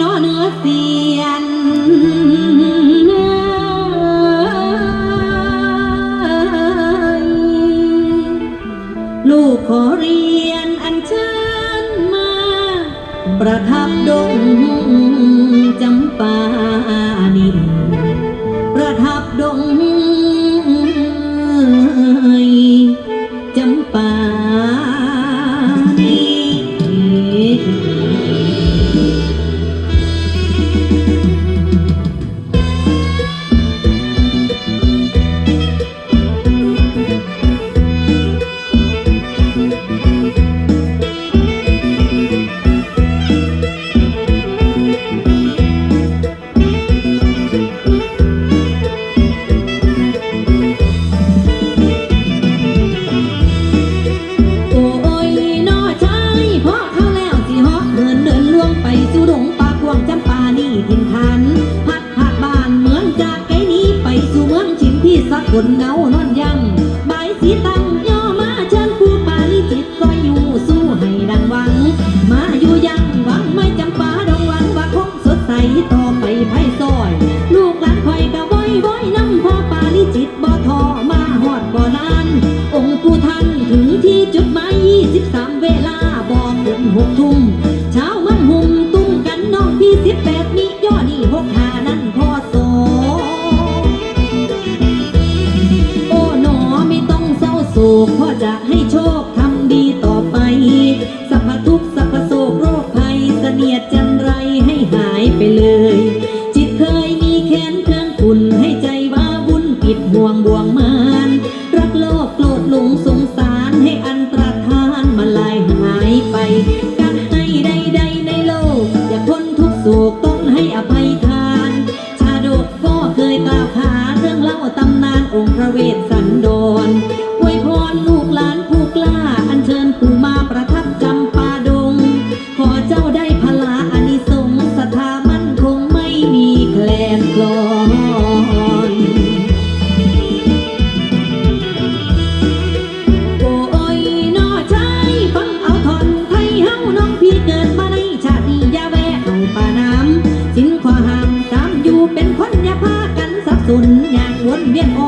นอเนือเสียนลูกขอเรียนอันเชิญมา ประทับดงจำปา คนเงานอนยังใบสีตังย่อมาเชิญผู้ไปจิตก็อยู่สู้ให้ดังวัง มาอยู่ยังหวังไม่จำปาดองหวังว่าคงสดใสต่อไปไพ่ซอย ลูกหลานคอยกะบ่อยบ่อยน้ำพ่อปาลิจิตบ่ทอมาหอดบ่นาน องค์ปู่ท่านถึงที่จุดหมายยี่สิบสามเวลาบอกเดินหกทุ่ nhận ô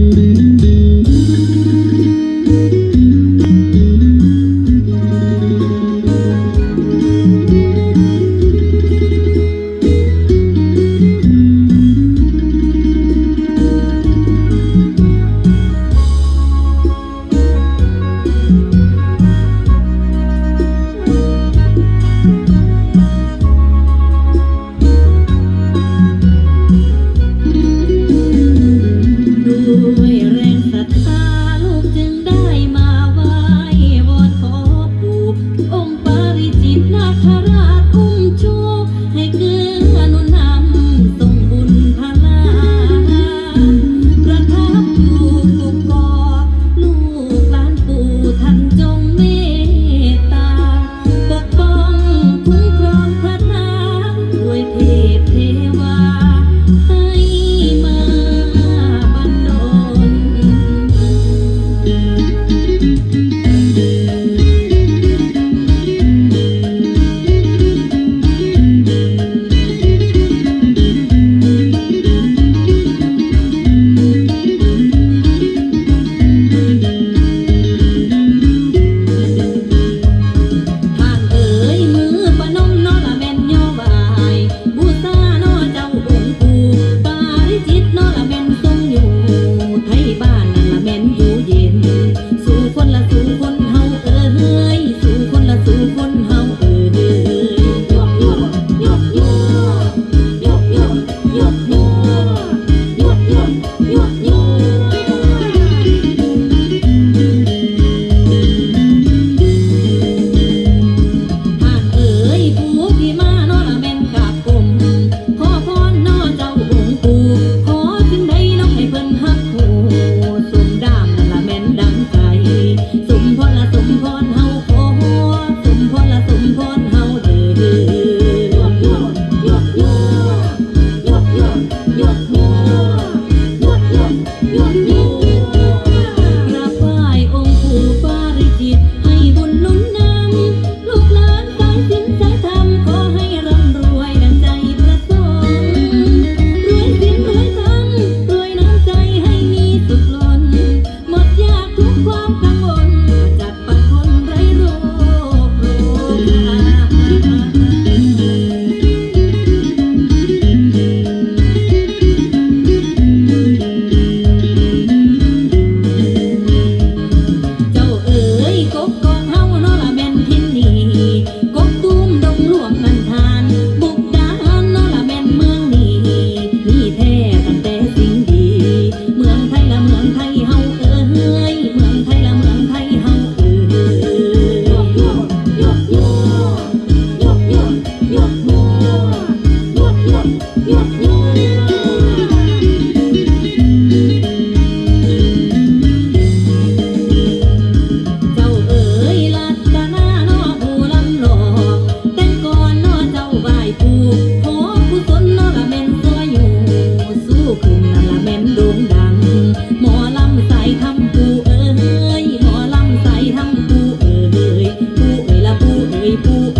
เอ่ยผู้